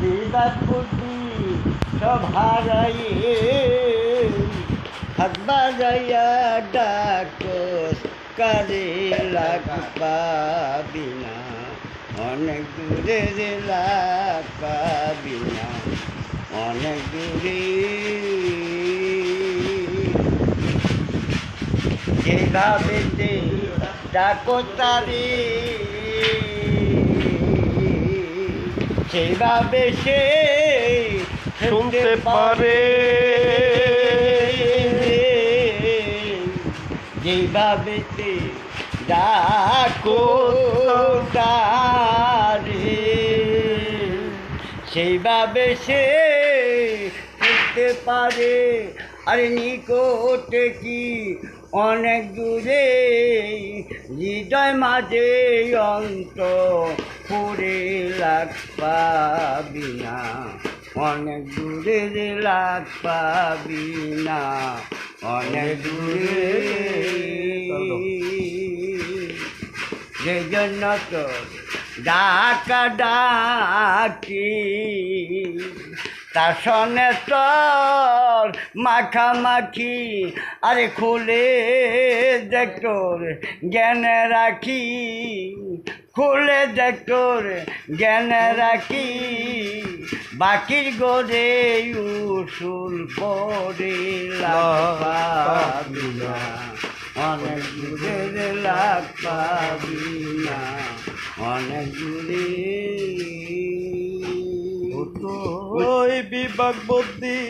বিবাদ বুদ্ধি সব হারাইয়ে হাত বাজাইয়া ডাকস কারে লাগ পাবি না, অনেক দূরে যে লাগ না, অনেক দূরে। যেভাবে ডাকো তারে সেভাবে সে শুনতে পারে। যেভাবে সে ডাকো তারে সেইভাবে সে শুনতে পারে। আরে নিকটে কি অনেক দূরে হৃদয় মাঝে অন্ত পুরে লাগ পাবি না। অনেক দূরে রে লাগ পাবি না। অনেক দূরে যে জন্য তো ডাকা ডাকি তার সনে তোর মাখামাখি। আরে খুলে দেখ তোর জ্ঞানে রাখি। খুলে দেখ তোর জ্ঞানে রাখি। বাকির গোরে উসুল করে অনেক দূরে লাগ পাবি না অনেক দূরে ওই বিভাগ বুদ্ধি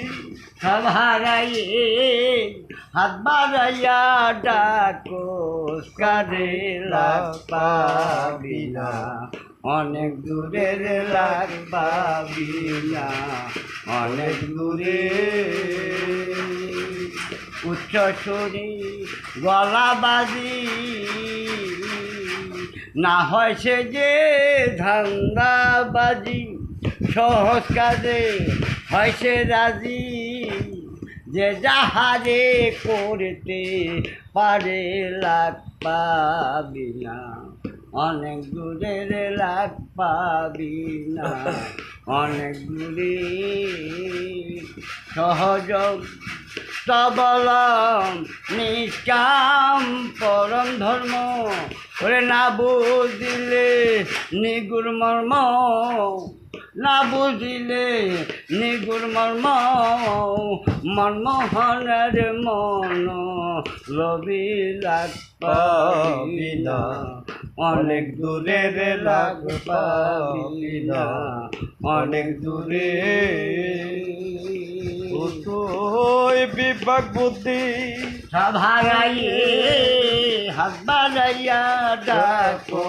সব হারাইয়ে হাত বাড়াইয়া ডাকো কারে লাগ পাবি না। অনেক দূরের লাগ পাবি না। অনেক দূরে। উচ্চ গলা বাজি। না হয় সে যে ধান্দাবাজি। সহজ কাজে হয় সে রাজি। যে যাহারে করতে পারে লাগ পাবি না, অনেক দূরের লাগ পাবি না, অনেক দূরে সহযোগ সবলম নিষ্কাম পরম ধর্ম ওরে না বুঝিলে নিগুর মর্ম, না বুঝিলে নিগুর মর্ম মনমোহনের মন রবি লাগ পাবি না। অনেক দূরের লাগ পাবি না। অনেক দূরে বিভাগ বুদ্ধি। সব হারাইয়ে হাত বাড়াইয়া ডাকো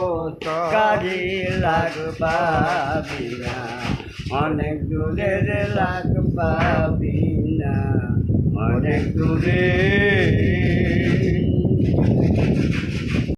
অনেক দূরের লাগ পাবি অনেক দূরে